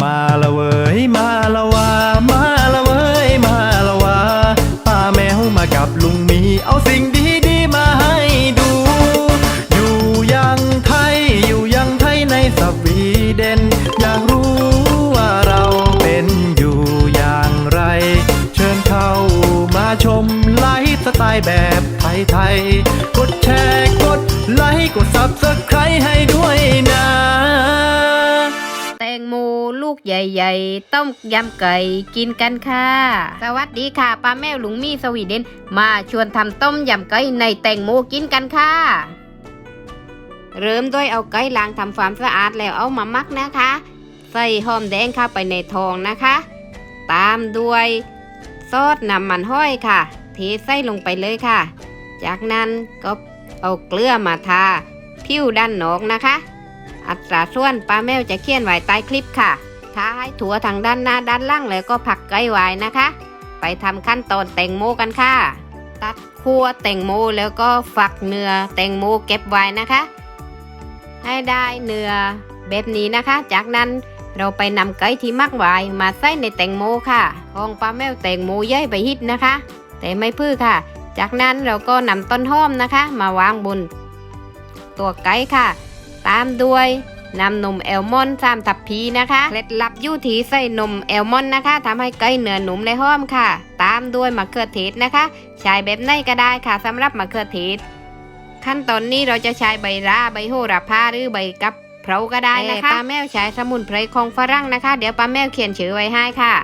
มาละเว้ยมาละวามาละเว้ยมาละวาป้าแมวมากับลุงมีเอาสิ่งดีๆมาให้ดู อยู่ยังไทยอยู่ยังไทยในสวีเดนอยากรู้ว่าเราเป็นอยู่อย่างไร เชิญเข้ามาชมไลฟ์สไตล์แบบไทยๆกดแชร์กดไลค์กดซับสไครต์ให้ด้วยนะ ใหญ่ๆ ต้มยำไก่กินกันค่ะ สวัสดีค่ะป้าแมวลุงมี่สวีเดน มาชวนทำต้มยำไก่ในแตงโมกินกันค่ะ เริ่มด้วยเอาไก่ล้างทำความสะอาดแล้วเอามามักนะคะ ใส่หอมแดงเข้าไปในทองนะคะ ตามด้วยซอสน้ำมันห้อยค่ะ เทใส่ลงไปเลยค่ะ จากนั้นก็เอาเกลือมาทาผิวด้านนอกนะคะ อัตราส่วนป้าแมวจะเขียนไว้ใต้คลิปค่ะ ถ้าให้ถั่วทางด้านหน้าด้านล่างแล้วก็ผักไก่ไว้นะคะ ไปทำขั้นตอนแตงโมกันค่ะ ตัดคั่วแตงโมแล้วก็ฝักเนื้อแตงโมเก็บไว้นะคะ ให้ได้เนื้อแบบนี้นะคะ จากนั้นเราไปนำไก่ที่มักไว้มาใส่ในแตงโมค่ะของป้าแมวแตงโมเย่อยไปฮิตนะคะ แต่ไม่พื้ค่ะ จากนั้นเราก็นำต้นหอมนะคะ มาวางบน ตัวไก่ค่ะ ตามด้วย นำนมแอลมอนด์สามทัพพีนะคะเคล็ดลับอยู่ที่ใส่นมแอลมอนด์นะคะทำให้ไก่เนื้อหนุ่มและหอมค่ะ ตามด้วยมะเขือเทศนะคะ ใช้แบบไหนก็ได้ค่ะสำหรับมะเขือเทศ ขั้นตอนนี้เราจะใช้ใบราใบโหระพาหรือใบกับเพราก็ได้นะคะป้าแมวใช้สมุนไพรของฝรั่งนะคะ เดี๋ยวป้าแมวเขียนชื่อไว้ให้ค่ะ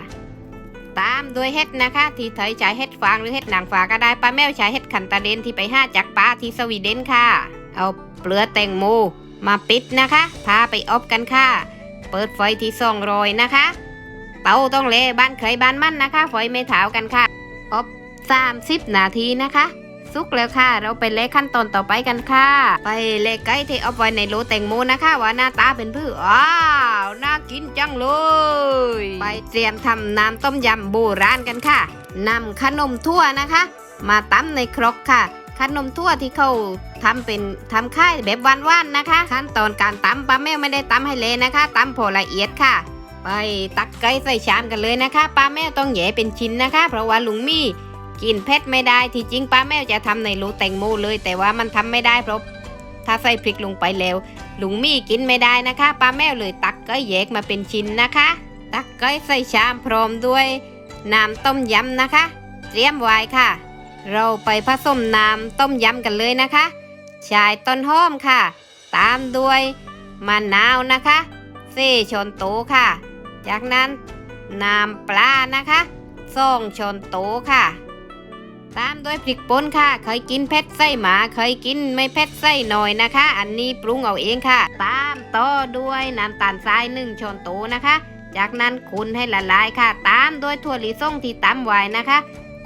ตามด้วยเห็ดนะคะ ที่เธอใช้เห็ดฟางหรือเห็ดนางฟ้าก็ได้ป้าแมวใช้เห็ดขันตาเดนที่ไปห้าจากป้าที่สวีเดนค่ะ เอาเปลือกแตงโม มาปิดนะคะ พาไปอบกันค่ะ เปิดไฟที่สองรอยนะคะเตาต้องเละบ้านใครบ้านมั่นนะคะไฟไม่ถาวกันค่ะ อบ30นาทีนะคะสุกแล้วค่ะ เราไปเละขั้นตอนต่อไปกันค่ะ ไปเละไก่ที่อบไว้ในโหลแตงโมนะคะ ว่าหน้าตาเป็นพืชอ้าวน่ากินจังเลย ไปเตรียมทำน้ำต้มยำโบราณกันค่ะนำขนมทั่วนะคะ มาตำในครกค่ะ ขนมทั่วที่เขาทำเป็นทำค่ายแบบว่านๆนะคะ ขั้นตอนการตำป้าแม่ไม่ได้ตำให้เละนะคะตำพอละเอียดค่ะ ไปตักไก่ใส่ชามกันเลยนะคะป้าแม่ต้องแหย่เป็นชิ้นนะคะ เพราะว่าลุงมี่กินเผ็ดไม่ได้ที่จริงป้าแม่จะทำในรูแตงโมเลย แต่ว่ามันทำไม่ได้เพราะถ้าใส่พริกลงไปแล้วลุงมี่กินไม่ได้นะคะป้าแม่เลยตักไก่แยกมาเป็นชิ้นนะคะ ตักไก่ใส่ชามพร้อมด้วยน้ำต้มยำนะคะ เตรียมไว้ค่ะ เราไปผสมน้ำต้มยำกันเลยนะคะชายต้นหอมค่ะ ตามด้วยมะนาวนะคะเซ่ชนโตค่ะ จากนั้นน้ำปลานะคะสองชนโตค่ะ ตามด้วยพริกป่นค่ะ เคยกินเผ็ดไส้หมา เคยกินไม่เผ็ดไส้หน่อยนะคะ อันนี้ปรุงเอาเองค่ะ ตามต่อด้วยน้ำตาลทรายหนึ่งช้อนโตนะคะ จากนั้นคุณให้ละลายค่ะ ตามด้วยถั่วลิสงที่ตำไว้นะคะ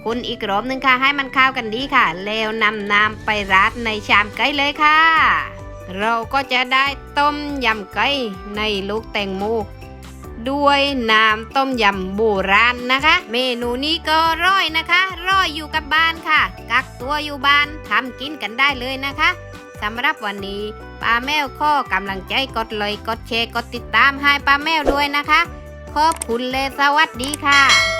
คุณอีกรอบหนึ่งค่ะให้มันเข้ากันดีค่ะ แล้วนำน้ำไปราดในชามไก่เลยค่ะ เราก็จะได้ต้มยำไก่ในลูกแตงโมด้วยน้ำต้มยำโบราณนะคะ เมนูนี้ก็ร่อยนะคะร่อยอยู่กับบ้านค่ะ กักตัวอยู่บ้านทำกินกันได้เลยนะคะสำหรับวันนี้ป้าแมวข้อกำลังใจกดไลค์กดแชร์กดติดตามให้ป้าแมวด้วยนะคะ ขอบคุณเลยสวัสดีค่ะ